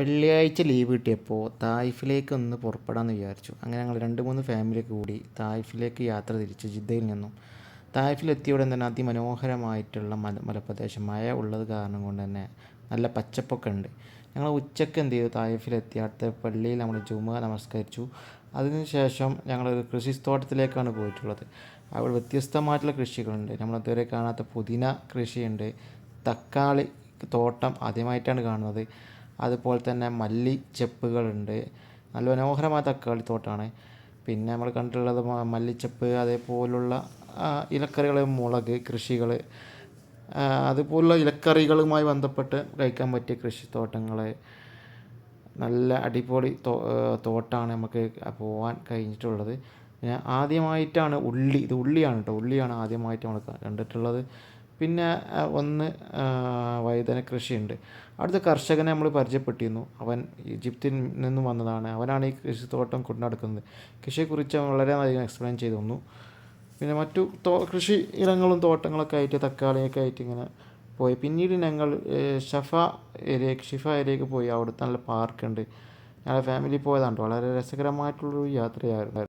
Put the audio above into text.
വെള്ളിയാഴ്ച ലീവ് കിട്ടിയപ്പോൾ തായിഫിലേക്ക് ഒന്ന് പുറപ്പെടാമെന്ന് വിചാരിച്ചു. അങ്ങനെ ഞങ്ങൾ രണ്ട് മൂന്ന് ഫാമിലി കൂടി തായിഫിലേക്ക് യാത്ര തിരിച്ചു ജിദ്ദയിൽ നിന്നും. തായിഫിലെത്തിയ ഉടൻ തന്നെ അതിമനോഹരമായിട്ടുള്ള മല മലപ്രദേശം. മഴ ഉള്ളത് കാരണം കൊണ്ട് തന്നെ നല്ല പച്ചപ്പൊക്കെ ഉണ്ട്. ഞങ്ങൾ ഉച്ചയ്ക്ക് എന്ത് ചെയ്തു? തായിഫിലെത്തി. അടുത്ത പള്ളിയിൽ നമ്മൾ ജുമ നമസ്കരിച്ചു. അതിനുശേഷം ഞങ്ങളൊരു കൃഷിത്തോട്ടത്തിലേക്കാണ് പോയിട്ടുള്ളത്. അവിടെ വ്യത്യസ്തമായിട്ടുള്ള കൃഷികളുണ്ട്. നമ്മൾ ഇതുവരെ കാണാത്ത പുതിന കൃഷിയുണ്ട്. തക്കാളി തോട്ടം ആദ്യമായിട്ടാണ് കാണുന്നത്. അതുപോലെ തന്നെ മല്ലി ചെപ്പുകളുണ്ട്. നല്ല മനോഹരമായ തക്കാളി തോട്ടമാണ് പിന്നെ നമ്മൾ കണ്ടിട്ടുള്ളത് മല്ലിച്ചെപ്പ് അതേപോലുള്ള ഇലക്കറികൾ മുളക് കൃഷികൾ അതുപോലുള്ള ഇലക്കറികളുമായി ബന്ധപ്പെട്ട് കഴിക്കാൻ പറ്റിയ കൃഷിത്തോട്ടങ്ങൾ നല്ല അടിപൊളി തോട്ടമാണ് നമുക്ക് പോകാൻ കഴിഞ്ഞിട്ടുള്ളത്. പിന്നെ ആദ്യമായിട്ടാണ് ഉള്ളി. ഇത് ഉള്ളിയാണ് കേട്ടോ ഉള്ളിയാണ് ആദ്യമായിട്ട് നമ്മൾ കണ്ടിട്ടുള്ളത്. പിന്നെ ഒന്ന് വൈദന കൃഷിയുണ്ട്. അടുത്ത കർഷകനെ നമ്മൾ പരിചയപ്പെട്ടിരുന്നു. അവൻ ഈജിപ്തിൽ നിന്നും വന്നതാണ്. അവനാണ് ഈ കൃഷിത്തോട്ടം കൊണ്ടു നടക്കുന്നത് കൃഷിയെക്കുറിച്ച് അവൻ വളരെ അധികം എക്സ്പ്ലെയിൻ ചെയ്തു തന്നു. പിന്നെ മറ്റു തോ കൃഷി ഇനങ്ങളും തോട്ടങ്ങളൊക്കെ ആയിട്ട് തക്കാളിയൊക്കെ ആയിട്ട് ഇങ്ങനെ പോയി. പിന്നീട് ഞങ്ങൾ ഷഫ ഏരിയക്ക് ഷിഫ ഏരിയക്ക് പോയി. അവിടുത്തെ നല്ല പാർക്കുണ്ട്. ഞങ്ങളുടെ ഫാമിലി പോയതാണ്. വളരെ രസകരമായിട്ടുള്ളൊരു യാത്രയായിരുന്നു.